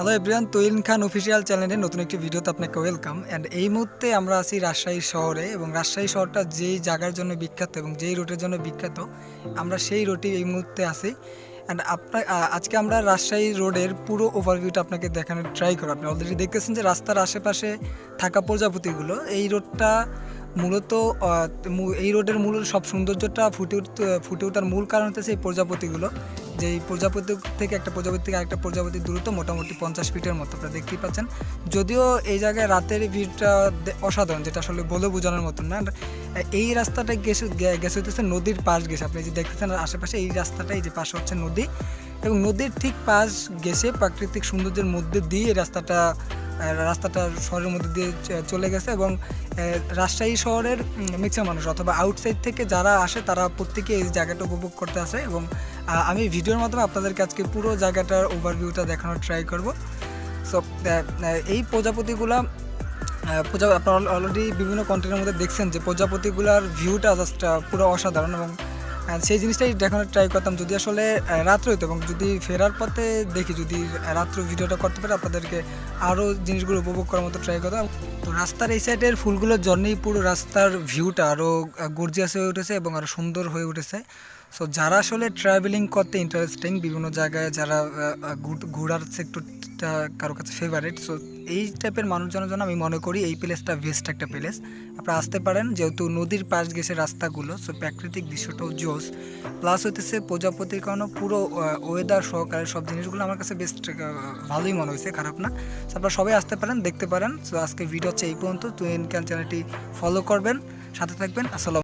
Hello everyone তৈন Khan official চ্যানেলে নতুন একটি ভিডিওতে আপনাকে ওয়েলকাম অ্যান্ড এই মুহূর্তে আমরা আছি রাজশাহী শহরে এবং রাজশাহী শহরটা যেই জায়গার জন্য বিখ্যাত এবং যেই রোডের জন্য বিখ্যাত, আমরা সেই রোডে এই মুহূর্তে আছি। অ্যান্ড আপনার আজকে আমরা রাজশাহী রোডের পুরো ওভারভিউটা আপনাকে দেখানোর ট্রাই করব। আপনি অলরেডি দেখতেছেন যে রাস্তার আশেপাশে থাকা প্রজাপতিগুলো, এই রোডটা মূলত এই রোডের মূল সব সৌন্দর্যটা ফুটে উঠতে, ফুটে ওঠার মূল কারণ হচ্ছে এই প্রজাপতিগুলো। যে এই প্রজাপতি থেকে একটা প্রজাপতি থেকে আরেকটা প্রজাপতির দূরত্ব মোটামুটি পঞ্চাশ ফিটের মতো, আপনারা দেখতেই পাচ্ছেন। যদিও এই জায়গায় রাতের ভিড়টা অসাধারণ, যেটা আসলে বলে বোঝানোর মতন না। এই রাস্তাটা গেছে গেছে হচ্ছে নদীর পাশ গেছে। আপনি যে দেখতেছেন আশেপাশে, এই রাস্তাটাই যে পাশে হচ্ছে নদী। এবং নদীর ঠিক পাশ গেছে প্রাকৃতিক সৌন্দর্যের মধ্যে দিয়ে রাস্তাটা রাস্তাটা শহরের মধ্যে দিয়ে চলে গেছে এবং রাজশাহী শহরের ম্যাক্সিমাম মানুষ অথবা আউটসাইড থেকে যারা আসে তারা প্রত্যেকে এই জায়গাটা উপভোগ করতে আসে এবং আমি ভিডিওর মাধ্যমে আপনাদেরকে আজকে পুরো জায়গাটার ওভারভিউটা দেখানোর ট্রাই করব। সো এই প্রজাপতিগুলা প্রজা আপনারা অলরেডি বিভিন্ন কন্টেন্টের মধ্যে দেখছেন যে প্রজাপতিগুলার ভিউটা জাস্ট পুরো অসাধারণ এবং সেই জিনিসটাই দেখানোর ট্রাই করতাম। যদি আসলে রাত্র হইতো এবং যদি ফেরার পথে দেখি যদি রাত্র ভিডিওটা করতে পারে আপনাদেরকে আরও জিনিসগুলো উপভোগ করার মতো ট্রাই করতাম। তো রাস্তার এই সাইডের ফুলগুলোর জন্যই পুরো রাস্তার ভিউটা আরও গর্জিয়াস হয়ে উঠেছে এবং আরও সুন্দর হয়ে উঠেছে। সো যারা আসলে ট্রাভেলিং করতে ইন্টারেস্টিং বিভিন্ন জায়গায় যারা আহ, আহ, ঘোরার কারও কাছে ফেভারিট সো এই টাইপের মানুষজনের জন্য আমি মনে করি এই প্লেসটা বেস্ট একটা প্লেস আপনারা আসতে পারেন, যেহেতু নদীর পাশ গেছে রাস্তাগুলো সো প্রাকৃতিক দৃশ্যটাও জোস. প্লাস হইতেছে প্রজাপতির কারণে পুরো ওয়েদার সহকারে সব জিনিসগুলো আমার কাছে বেস্ট ভালোই মনে হয়েছে, খারাপ না। সো আপনারা সবাই আসতে পারেন, দেখতে পারেন। সো আজকে ভিডিও হচ্ছে এই পর্যন্ত। টুয়েন ক্যান চ্যানেলটি ফলো করবেন, সাথে থাকবেন। আসসালাম